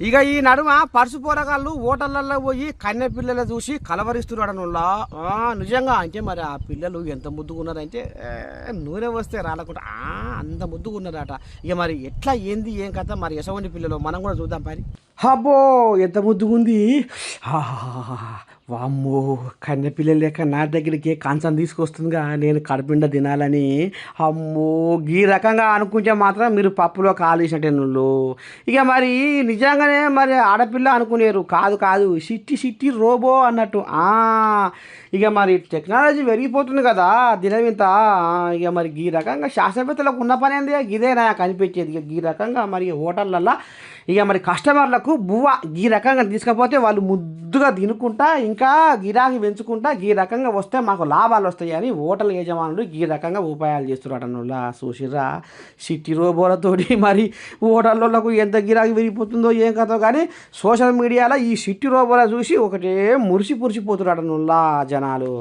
ఇక ఈ నడుమ పరుసు పోరగాళ్ళు ఓటర్లలో పోయి కన్నె పిల్లలు చూసి కలవరిస్తున్నాడు నిజంగా అంటే మరి ఆ పిల్లలు ఎంత ముద్దుకున్నారంటే నూనె వస్తే రాలకుండా అంత ముద్దుకున్నారట ఇక మరి ఎట్లా ఏంది ఏం కథ మరి ఎసవంటి పిల్లలు మనం కూడా చూద్దాం పని అబ్బో ఎంత ముద్దుగుంది. వామ్మో కన్నెపిల్ల లేక నా దగ్గరికి కాంచం తీసుకొస్తుందిగా నేను కడుపుండ తినాలని. అమ్మో ఈ రకంగా అనుకుంటే మాత్రం మీరు పప్పులో కాలేసినట్టే నువ్వు ఇక మరి నిజంగానే మరి ఆడపిల్ల అనుకునేరు. కాదు కాదు సిట్టి సిట్టి రోబో అన్నట్టు. ఇక మరి టెక్నాలజీ పెరిగిపోతుంది కదా దినం ఇంత. ఇక మరి ఈ రకంగా శాస్త్రవేత్తలకు ఉన్న పని ఏంది? ఇదేనా కనిపించేది ఇక ఈ రకంగా మరి హోటళ్ళల్లో ఇక మరి కస్టమర్లకు బువ్వ ఈ రకంగా తీసుకపోతే వాళ్ళు ముద్దుగా తినుకుంటా ఇంకా గిరాకీ పెంచుకుంటా ఈ రకంగా వస్తే మాకు లాభాలు వస్తాయని హోటల్ యజమానులు ఈ రకంగా ఉపాయాలు చేస్తున్నారు అన్నోళ్ళ చూసిరా సిట్టి రోబోలతోటి మరి హోటళ్ళకు ఎంత గిరాకీ పెరిగిపోతుందో ఏం కథో కానీ సోషల్ మీడియాలో ఈ సిట్టి రోబోల చూసి ఒకటే మురిసి పురిసిపోతున్నారు అన్నోళ్ళ జనాలు.